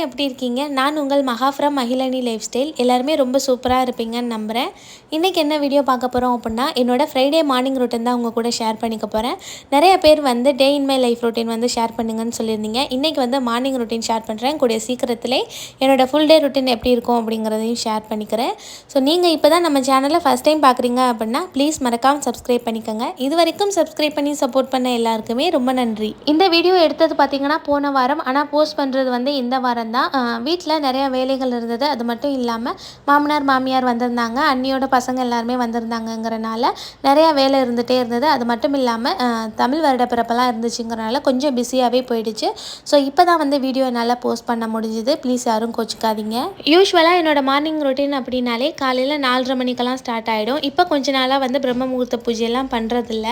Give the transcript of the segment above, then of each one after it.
Hi எப்படி இருக்கீங்க? நான் உங்கள் மகாஃப்ரம் மகிழனி லைஃப் ஸ்டைல். எல்லாருமே ரொம்ப சூப்பராக இருப்பீங்கன்னு நம்புகிறேன் இன்றைக்கி என்ன வீடியோ பார்க்க போகிறோம் அப்படின்னா என்னோட ஃப்ரைடே மார்னிங் ரொட்டீன் தான் உங்கள் கூட ஷேர் பண்ணிக்க போகிறேன் நிறைய பேர் வந்து day in my life routine வந்து ஷேர் பண்ணுங்கன்னு சொல்லியிருந்தீங்க. இன்றைக்கி வந்து மார்னிங் ரொட்டீன் ஷேர் பண்ணுறேன் கூடிய சீக்கிரத்தில் என்னோட ஃபுல் டே ரொட்டீன் எப்படி இருக்கும் அப்படிங்கிறதையும் ஷேர் பண்ணிக்கிறேன். ஸோ நீங்கள் இப்போ தான் நம்ம சேனலை ஃபஸ்ட் டைம் பார்க்குறீங்க அப்படின்னா ப்ளீஸ் மறக்காமல் சப்ஸ்கிரைப் பண்ணிக்கோங்க. இது வரைக்கும் சப்ஸ்கிரைப் பண்ணி சப்போர்ட் பண்ண எல்லாருக்குமே ரொம்ப நன்றி. இந்த வீடியோ எடுத்தது பார்த்தீங்கன்னா போன வாரம். ஆனால் போஸ்ட் பண்ணுறது வந்து இந்த வாரம் தான். வீட்டில் நிறைய வேலைகள் இருந்தது. அது மட்டும் இல்லாமல் மாமனார் மாமியார் வந்திருந்தாங்க. அண்ணியோட பசங்க எல்லாருமே வந்திருந்தாங்கங்கிறனால நிறையா வேலை இருந்துகிட்டே இருந்தது. அது மட்டும் இல்லாமல் தமிழ் வருட பிறப்பெல்லாம் இருந்துச்சுங்கிறனால கொஞ்சம் பிஸியாகவே போயிடுச்சு. ஸோ இப்போ தான் வந்து வீடியோ என்னால் போஸ்ட் பண்ண முடிஞ்சுது. ப்ளீஸ் யாரும் கோச்சிக்காதீங்க. யூஸ்வலாக என்னோட மார்னிங் ரொட்டீன் அப்படின்னாலே காலையில் நாலரை மணிக்கெல்லாம் ஸ்டார்ட் ஆகிடும் இப்போ கொஞ்ச நாளாக வந்து பிரம்ம முகூர்த்த பூஜையெல்லாம் பண்ணுறதில்ல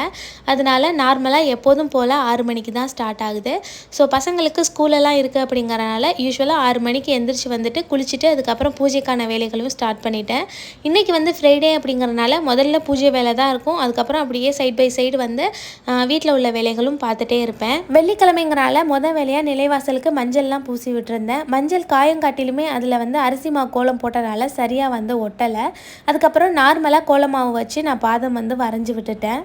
அதனால நார்மலாக எப்போதும் போல் ஆறு மணிக்கு தான் ஸ்டார்ட் ஆகுது. ஸோ பசங்களுக்கு ஸ்கூலெல்லாம் இருக்குது அப்படிங்கிறனால யூஸ்வலாக ஆறு மணிக்கு எந்திரிச்சு வந்துட்டு குளிச்சுட்டு அதுக்கப்புறம் பூஜைக்கான வேலைகளும் ஸ்டார்ட் பண்ணிட்டேன். இன்றைக்கி வந்து ஃப்ரைடே அப்படிங்கிறனால முதல்ல பூஜை வேலை தான் இருக்கும். அதுக்கப்புறம் அப்படியே சைட் பை சைடு வந்து வீட்டில் உள்ள வேலைகளும் பார்த்துட்டே இருப்பேன். வெள்ளிக்கிழமைங்கிறனால முத வேலையாக நிலைவாசலுக்கு மஞ்சள்லாம் பூசி விட்டுருந்தேன். மஞ்சள் காயங்காட்டிலுமே அதில் வந்து அரிசி மாவு கோலம் போட்டனால சரியாக வந்து ஒட்டலை. அதுக்கப்புறம் நார்மலாக கோலமாவு வச்சு நான் பாதம் வந்து வரைஞ்சி விட்டுட்டேன்.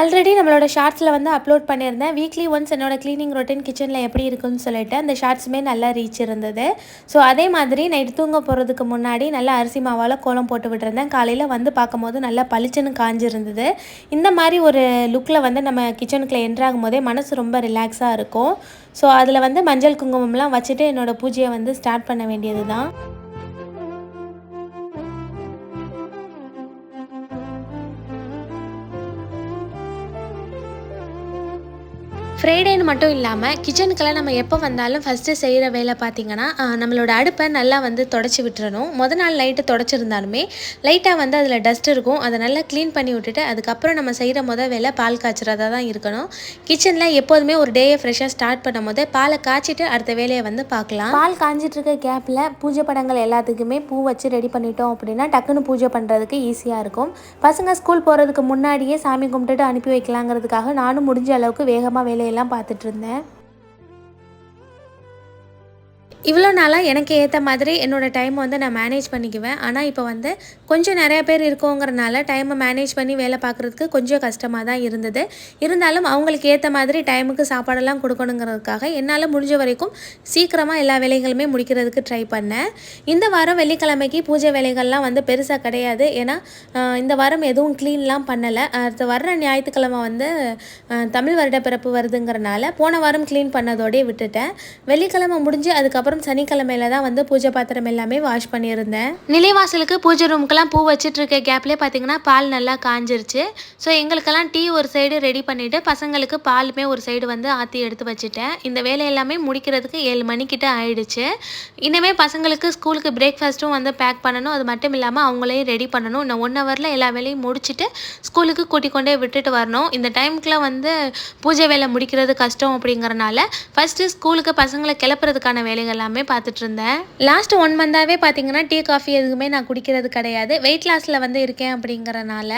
ஆல்ரெடி நம்மளோட ஷார்ட்ஸில் வந்து அப்லோட் பண்ணியிருந்தேன். வீக்லி ஒன்ஸ் என்னோட க்ளீனிங் ரொட்டீன் கிச்சனில் எப்படி இருக்குன்னு சொல்லிட்டு அந்த ஷார்ட்ஸுமே நல்லா ரீச் இருந்தது. ஸோ அதே மாதிரி நைட் தூங்க போகிறதுக்கு முன்னாடி நல்லா அரிசி மாவால் கோலம் போட்டு விட்டுருந்தேன். காலையில் வந்து பார்க்கும்போது நல்லா பளிச்சுன்னு காஞ்சிருந்தது. இந்த மாதிரி ஒரு லுக்கில் வந்து நம்ம கிச்சனுக்குள்ளே என்ட்ராகும் போதே மனசு ரொம்ப ரிலாக்ஸாக இருக்கும். ஸோ அதில் வந்து மஞ்சள் குங்குமம்லாம் வச்சுட்டு என்னோடய பூஜையை வந்து ஸ்டார்ட் பண்ண வேண்டியது தான் ஃப்ரைடேன்னு மட்டும் இல்லாமல் கிச்சனுக்கெல்லாம் நம்ம எப்போ வந்தாலும் ஃபஸ்ட்டு செய்கிற வேலை பார்த்திங்கன்னா நம்மளோட அடுப்பை நல்லா வந்து தொடச்சி விட்டுறணும். முத நாள் லைட்டு தொடச்சிருந்தாலுமே லைட்டாக வந்து அதில் டஸ்ட் இருக்கும். அதை நல்லா க்ளீன் பண்ணி விட்டுட்டு அதுக்கப்புறம் நம்ம செய்கிற முத வேலை பால் காய்ச்சுறதா தான் இருக்கணும். கிச்சனில் எப்போதுமே ஒரு டேயை ஃப்ரெஷ்ஷாக ஸ்டார்ட் பண்ணும் போது பாலை காய்ச்சிட்டு அடுத்த வேலையை வந்து பார்க்கலாம் பால் காய்ஞ்சிட்டு இருக்க கேப்பில் பூஜை படங்கள் எல்லாத்துக்குமே பூ வச்சு ரெடி பண்ணிட்டோம் அப்படின்னா டக்குன்னு பூஜை பண்ணுறதுக்கு ஈஸியாக இருக்கும். பசங்க ஸ்கூல் போகிறதுக்கு முன்னாடியே சாமி கும்பிட்டுட்டு அனுப்பி வைக்கலாங்கிறதுக்காக நானும் முடிஞ்ச அளவுக்கு வேகமாக வேலையை எல்லாம் பார்த்துட்ருந்தேன் இவ்வளோ நாளாக எனக்கு ஏற்ற மாதிரி என்னோடய டைம் வந்து நான் மேனேஜ் பண்ணிக்குவேன். ஆனால் இப்போ வந்து கொஞ்சம் நிறைய பேர் இருக்கோங்கிறனால டைமை மேனேஜ் பண்ணி வேலை பார்க்குறதுக்கு கொஞ்சம் கஷ்டமாக தான் இருந்தது. இருந்தாலும் அவங்களுக்கு ஏற்ற மாதிரி டைமுக்கு சாப்பாடெல்லாம் கொடுக்கணுங்கிறதுக்காக என்னால் முடிஞ்ச வரைக்கும் சீக்கிரமாக எல்லா வேலைகளுமே முடிக்கிறதுக்கு ட்ரை பண்ணேன். இந்த வாரம் வெள்ளிக்கிழமைக்கு பூஜை வேலைகள்லாம் வந்து பெருசாக கிடையாது. ஏன்னா இந்த வாரம் எதுவும் க்ளீன்லாம் பண்ணலை. அடுத்த வர்ற ஞாயிற்றுக்கிழமை வந்து தமிழ் வருட பிறப்பு வருதுங்கிறனால போன வாரம் க்ளீன் பண்ணதோடே விட்டுட்டேன். வெள்ளிக்கிழமை முடிஞ்சு அதுக்கப்புறம் வரும் சனிக்கிழமையில தான் வந்து பூஜை பாத்திரம் எல்லாமே வாஷ் பண்ணியிருந்தேன். நிலைவாசலுக்கு பூஜை ரூமுக்கெல்லாம் பூ வச்சுட்டு இருக்க கேப்லேயே பார்த்தீங்கன்னா பால் நல்லா காஞ்சிருச்சு. ஸோ எங்களுக்கெல்லாம் டீ ஒரு சைடு ரெடி பண்ணிவிட்டு பசங்களுக்கு பாலுமே ஒரு சைடு வந்து ஆற்றி எடுத்து வச்சுட்டேன். இந்த வேலை எல்லாமே முடிக்கிறதுக்கு ஏழு மணிக்கிட்ட ஆயிடுச்சு. இனிமே பசங்களுக்கு ஸ்கூலுக்கு பிரேக்ஃபாஸ்ட்டும் வந்து பேக் பண்ணணும். அது மட்டும் இல்லாமல் அவங்களையும் ரெடி பண்ணணும். இன்னும் ஒன் ஹவரில் எல்லா வேலையும் முடிச்சுட்டு ஸ்கூலுக்கு கூட்டிக் கொண்டே விட்டுட்டு வரணும். இந்த டைமுக்குலாம் வந்து பூஜை வேலை முடிக்கிறது கஷ்டம் அப்படிங்கிறனால ஃபஸ்ட்டு ஸ்கூலுக்கு பசங்களை கிளப்புறதுக்கான வேலைகள் எல்லாமே பார்த்துட்டு இருந்தேன் லாஸ்ட் ஒன் மந்தாகவே பார்த்தீங்கன்னா டீ காஃபி எதுவுமே நான் குடிக்கிறது கிடையாது. வெயிட் லாஸில் வந்து இருக்கேன் அப்படிங்கிறனால.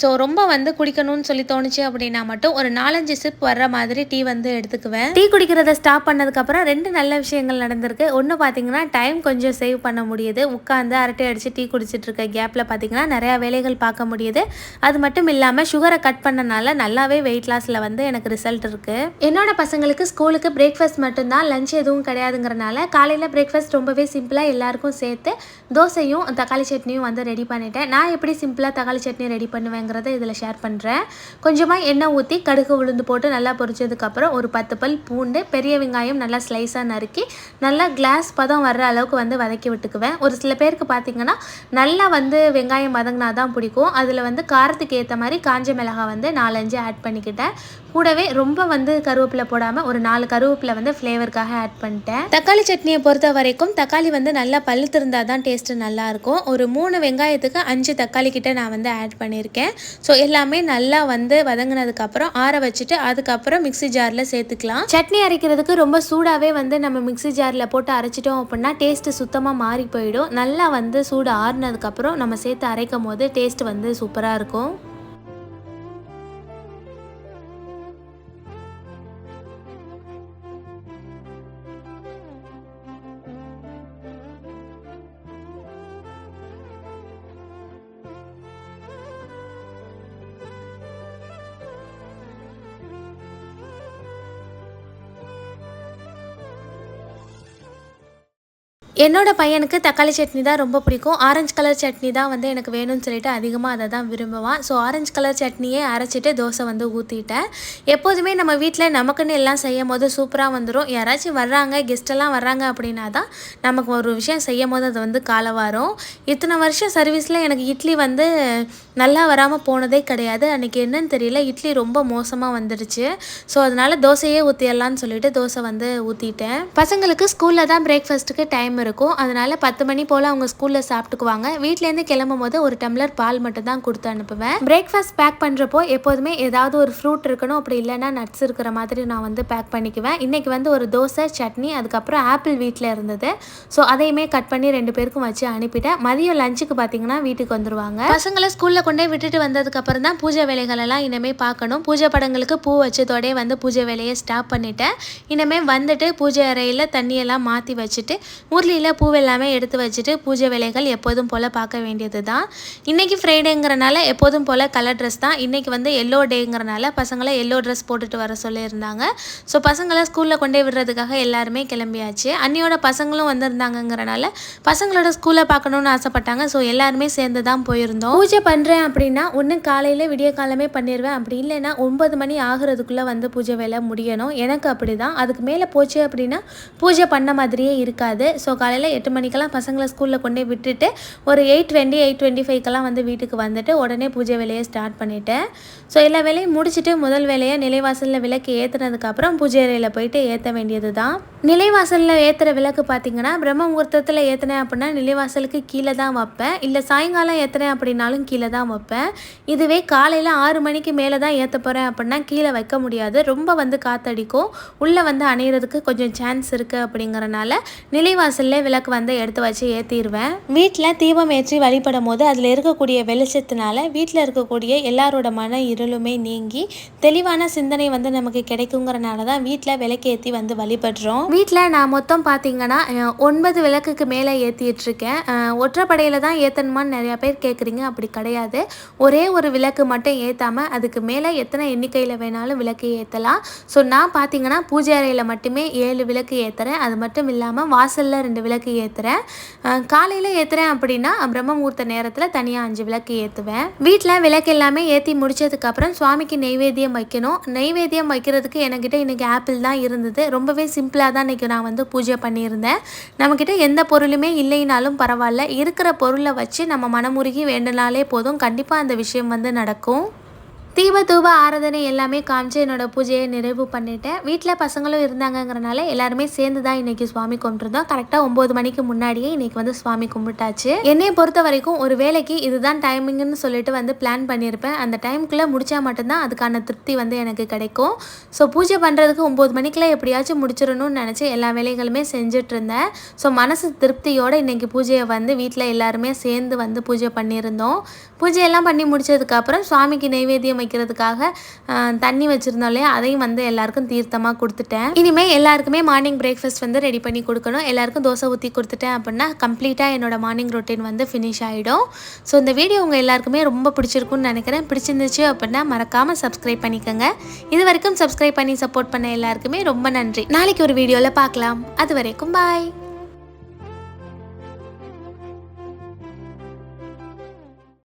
ஸோ ரொம்ப வந்து குடிக்கணும்னு சொல்லி தோணுச்சு அப்படின்னா மட்டும் ஒரு நாலஞ்சு சிப் வர்ற மாதிரி டீ வந்து எடுத்துக்குவேன். டீ குடிக்கிறத ஸ்டாப் பண்ணதுக்கப்புறம் ரெண்டு நல்ல விஷயங்கள் நடந்திருக்கு. ஒன்று பார்த்தீங்கன்னா டைம் கொஞ்சம் சேவ் பண்ண முடியுது. உட்காந்து அரட்டை அடித்து டீ குடிச்சிட்டு இருக்க கேப்பில் பார்த்தீங்கன்னா நிறையா வேலைகள் பார்க்க முடியுது. அது மட்டும் இல்லாமல் சுகரை கட் பண்ணனால நல்லாவே வெயிட் லாஸில் வந்து எனக்கு ரிசல்ட் இருக்குது என்னோட பசங்களுக்கு ஸ்கூலுக்கு பிரேக்ஃபாஸ்ட் மட்டும்தான் லஞ்ச் எதுவும் கிடையாதுங்கிறனால காலையில் பிரேக்ஃபாஸ்ட் ரொம்பவே சிம்பிளாக எல்லாருக்கும் சேர்த்து தோசையும் தக்காளி சட்னியும் வந்து ரெடி பண்ணிட்டேன். நான் எப்படி சிம்பிளாக தக்காளி சட்னி ரெடி பண்ணுவேங்கிறத இதில் ஷேர் பண்ணுறேன் கொஞ்சமாக எண்ணெய் ஊற்றி கடுகு உளுந்து போட்டு நல்லா பொரிச்சதுக்கப்புறம் ஒரு பத்து பல் பூண்டு பெரிய வெங்காயம் நல்லா ஸ்லைஸாக நறுக்கி நல்லா கிளாஸ் பதம் வர்ற அளவுக்கு வந்து வதக்கி விட்டுக்குவேன். ஒரு சில பேருக்கு பார்த்திங்கன்னா நல்லா வந்து வெங்காயம் வதங்கினா தான் பிடிக்கும். அதில் வந்து காரத்துக்கு ஏற்ற மாதிரி காஞ்ச மிளகாய் வந்து நாலஞ்சு ஆட் பண்ணிக்கிட்டேன். கூடவே ரொம்ப வந்து கருவேப்பிலை போடாமல் ஒரு நாலு கருவேப்பிலை வந்து ஃப்ளேவருக்காக ஆட் பண்ணிட்டேன். தக்காளி சட்னியை பொறுத்த வரைக்கும் தக்காளி வந்து நல்லா பழுத்து இருந்தால் தான் டேஸ்ட்டு நல்லாயிருக்கும். ஒரு மூணு வெங்காயத்துக்கு அஞ்சு தக்காளி கிட்ட நான் வந்து ஆட் பண்ணியிருக்கேன். ஸோ எல்லாமே நல்லா வந்து வதங்கினதுக்கப்புறம் ஆற வச்சுட்டு அதுக்கப்புறம் மிக்சி ஜாரில் சேர்த்துக்கலாம். சட்னி அரைக்கிறதுக்கு ரொம்ப சூடாகவே வந்து நம்ம மிக்சி ஜாரில் போட்டு அரைச்சிட்டோம் அப்படின்னா டேஸ்ட்டு சுத்தமாக மாறி போயிடும். நல்லா வந்து சூடு ஆறுனதுக்கப்புறம் நம்ம சேர்த்து அரைக்கும் போது டேஸ்ட் வந்து சூப்பராக இருக்கும். என்னோடய பையனுக்கு தக்காளி சட்னி தான் ரொம்ப பிடிக்கும். ஆரஞ்சு கலர் சட்னி தான் வந்து எனக்கு வேணும்னு சொல்லிட்டு அதிகமாக அதை தான் விரும்புவான் ஸோ ஆரஞ்சு கலர் சட்னியே அரைச்சிட்டு தோசை வந்து ஊற்றிட்டேன் எப்போதுமே நம்ம வீட்டில் நமக்குன்னு எல்லாம் செய்யும் போது சூப்பராக வந்துடும் யாராச்சும் வர்றாங்க கெஸ்ட்டெல்லாம் வர்றாங்க அப்படின்னா தான் நமக்கு ஒரு விஷயம் செய்யும் போது அது வந்து காலை வரும். இத்தனை வருஷம் சர்வீஸில் எனக்கு இட்லி வந்து நல்லா வராமல் போனதே கிடையாது. அன்றைக்கி என்னன்னு தெரியல இட்லி ரொம்ப மோசமாக வந்துடுச்சு. ஸோ அதனால் தோசையே ஊற்றிடலான்னு சொல்லிட்டு தோசை வந்து ஊற்றிட்டேன் பசங்களுக்கு ஸ்கூலில் தான் பிரேக்ஃபாஸ்ட்டுக்கு டைம் இருக்கும். அதனால் பத்து மணி போல் அவங்க ஸ்கூலில் சாப்பிட்டுக்குவாங்க. வீட்டிலேருந்து கிளம்பும் போது ஒரு டம்ளர் பால் மட்டும் தான் கொடுத்து அனுப்புவேன். பிரேக்ஃபாஸ்ட் பேக் பண்ணுறப்போ எப்போதுமே ஏதாவது ஒரு ஃப்ரூட் இருக்கணும். அப்படி இல்லைன்னா நட்ஸ் இருக்கிற மாதிரி நான் வந்து பேக் பண்ணிக்குவேன். இன்றைக்கி வந்து ஒரு தோசை சட்னி அதுக்கப்புறம் ஆப்பிள் வீட்டில் இருந்தது. ஸோ அதையுமே கட் பண்ணி ரெண்டு பேருக்கும் வச்சு அனுப்பிட்டேன். மதியம் லஞ்சுக்கு பார்த்தீங்கன்னா வீட்டுக்கு வந்துருவாங்க. பசங்களை ஸ்கூலில் கொண்டே விட்டுட்டு வந்ததுக்கப்புறம் தான் பூஜை வேலைகள் எல்லாம் இனிமேல் பார்க்கணும். பூஜை படங்களுக்கு பூ வச்சதோடே வந்து பூஜை வேலையை ஸ்டாப் பண்ணிட்டேன். இனிமேல் வந்துட்டு பூஜை அறையில் தண்ணியெல்லாம் மாற்றி வச்சுட்டு ஊரில் பூஜையில் பூவெல்லாமே எடுத்து வச்சுட்டு பூஜை வேலைகள் எப்போதும் போல் பார்க்க வேண்டியது தான் இன்றைக்கி ஃப்ரைடேங்கிறனால எப்போதும் போல் கலர் ட்ரெஸ் தான். இன்றைக்கி வந்து எல்லோ டேங்கிறனால பசங்களை எல்லோ ட்ரெஸ் போட்டுட்டு வர சொல்லியிருந்தாங்க. ஸோ பசங்களை ஸ்கூலில் கொண்டே விடுறதுக்காக எல்லாருமே கிளம்பியாச்சு. அன்னியோட பசங்களும் வந்திருந்தாங்கங்கிறனால பசங்களோட ஸ்கூலை பார்க்கணுன்னு ஆசைப்பட்டாங்க. ஸோ எல்லாருமே சேர்ந்து தான் போயிருந்தோம். பூஜை பண்ணுறேன் அப்படின்னா ஒன்று காலையில் விடிய காலமே பண்ணிடுவேன் அப்படி இல்லைன்னா ஒன்பது மணி ஆகுறதுக்குள்ளே வந்து பூஜை வேலை முடியணும். எனக்கு அப்படி தான் அதுக்கு மேலே போச்சு அப்படின்னா பூஜை பண்ண மாதிரியே இருக்காது. ஸோ காலையில் எட்டு மணிக்கெல்லாம் பசங்களை ஸ்கூலில் கொண்டே விட்டுட்டு ஒரு எயிட் டுவெண்ட்டி எயிட் டுவெண்ட்டி ஃபைவ்க்கெல்லாம் வந்து வீட்டுக்கு வந்துட்டு உடனே பூஜை வேலையை ஸ்டார்ட் பண்ணிவிட்டேன் ஸோ எல்லா வேலையும் முடிச்சுட்டு முதல் வேலையை நிலைவாசலில் விளக்கு ஏற்றுனதுக்கப்புறம் பூஜை அறையில் போயிட்டு ஏற்ற வேண்டியது தான் நிலைவாசலில் ஏற்றுற விளக்கு பார்த்தீங்கன்னா பிரம்ம முகூர்த்தத்தில் ஏற்றினேன் அப்படின்னா நிலைவாசலுக்கு கீழே தான் வைப்பேன். இல்லை சாயங்காலம் ஏற்றுறேன் அப்படின்னாலும் கீழே தான் வைப்பேன். இதுவே காலையில் ஆறு மணிக்கு மேலே தான் ஏற்ற போகிறேன் அப்படின்னா கீழே வைக்க முடியாது. ரொம்ப வந்து காற்றடிக்கும் உள்ளே வந்து அணையிறதுக்கு கொஞ்சம் சான்ஸ் இருக்குது அப்படிங்கிறனால நிலைவாசலில் முதல்ல விளக்கு வந்து எடுத்து வச்சு ஏற்றிடுவேன் வீட்டில் தீபம் ஏற்றி வழிபடும் போது அதில் இருக்கக்கூடிய வெளிச்சத்தினால வீட்டில் இருக்கக்கூடிய எல்லாரோட மன இருளுமே நீங்கி தெளிவான சிந்தனை வந்து நமக்கு கிடைக்குங்கிறனால தான் வீட்டில் விளக்கு ஏற்றி வந்து வழிபடுறோம். வீட்டில் நான் மொத்தம் பார்த்தீங்கன்னா ஒன்பது விளக்குக்கு மேலே ஏற்றிட்டுருக்கேன் ஒற்றைப்படையில் தான் ஏற்றணுமான்னு நிறையா பேர் கேட்குறீங்க. அப்படி கிடையாது. ஒரே ஒரு விளக்கு மட்டும் ஏற்றாமல் அதுக்கு மேலே எத்தனை எண்ணிக்கையில் வேணாலும் விளக்கு ஏற்றலாம் ஸோ நான் பார்த்தீங்கன்னா பூஜை அறையில் மட்டுமே ஏழு விளக்கு ஏற்றுறேன் அது மட்டும் இல்லாமல் வாசலில் ரெண்டு விளக்கு ஏற்றுறேன் காலையில் ஏற்றுறேன் அப்படின்னா பிரம்ம முகூர்த்த நேரத்தில் தனியாக அஞ்சு விளக்கு ஏற்றுவேன் வீட்டில் விளக்கு எல்லாமே ஏற்றி முடிச்சதுக்கப்புறம் சுவாமிக்கு நெய்வேத்தியம் வைக்கணும். நெய்வேத்தியம் வைக்கிறதுக்கு என்கிட்ட இன்றைக்கி ஆப்பிள் தான் இருந்தது. ரொம்பவே சிம்பிளாக தான் இன்றைக்கி நான் வந்து பூஜை பண்ணியிருந்தேன். நம்மக்கிட்ட எந்த பொருளுமே இல்லைனாலும் பரவாயில்ல. இருக்கிற பொருளை வச்சு நம்ம மனமுருகி வேண்டினாலே போதும். கண்டிப்பாக அந்த விஷயம் வந்து நடக்கும். தீப தூப ஆராதனை எல்லாமே காமிச்சு என்னோட பூஜையை நிறைவு பண்ணிட்டேன். வீட்டில் பசங்களும் இருந்தாங்கங்கிறனால எல்லாருமே சேர்ந்து தான் இன்னைக்கு சுவாமி கும்பிட்டுருந்தோம். கரெக்டாக ஒம்பது மணிக்கு முன்னாடியே இன்னைக்கு வந்து சுவாமி கும்பிட்டாச்சு. என்னையை பொறுத்த வரைக்கும் ஒரு வேலைக்கு இதுதான் டைமிங்னு சொல்லிட்டு வந்து பிளான் பண்ணியிருப்பேன் அந்த டைமுக்குள்ளே முடிச்சா மட்டும்தான் அதுக்கான திருப்தி வந்து எனக்கு கிடைக்கும். ஸோ பூஜை பண்ணுறதுக்கு ஒம்பது மணிக்குள்ளே எப்படியாச்சும் முடிச்சிடணும்னு நினச்சி எல்லா வேலைகளுமே செஞ்சுட்டு இருந்தேன் ஸோ மனசு திருப்தியோடு இன்னைக்கு பூஜையை வந்து வீட்டில் எல்லாருமே சேர்ந்து வந்து பூஜை பண்ணியிருந்தோம். பூஜையெல்லாம் பண்ணி முடிச்சதுக்கப்புறம் சுவாமிக்கு நைவேத்தியம் வைக்கிறதுக்காக தண்ணி வச்சுருந்தோம் இல்லையா? அதையும் வந்து எல்லாருக்கும் தீர்த்தமாக கொடுத்துட்டேன். இனிமேல் எல்லாருக்குமே மார்னிங் பிரேக்ஃபாஸ்ட் வந்து ரெடி பண்ணி கொடுக்கணும். எல்லாருக்கும் தோசை ஊற்றி கொடுத்துட்டேன் அப்படின்னா கம்ப்ளீட்டாக என்னோட மார்னிங் ரொட்டீன் வந்து ஃபினிஷ் ஆகிடும் ஸோ இந்த வீடியோ உங்கள் எல்லாருக்குமே ரொம்ப பிடிச்சிருக்குன்னு நினைக்கிறேன். பிடிச்சிருந்துச்சு அப்படின்னா மறக்காமல் சப்ஸ்கிரைப் பண்ணிக்கோங்க. இது வரைக்கும் சப்ஸ்கிரைப் பண்ணி சப்போர்ட் பண்ண எல்லாருக்குமே ரொம்ப நன்றி. நாளைக்கு ஒரு வீடியோவில் பார்க்கலாம். அது வரைக்கும் பாய்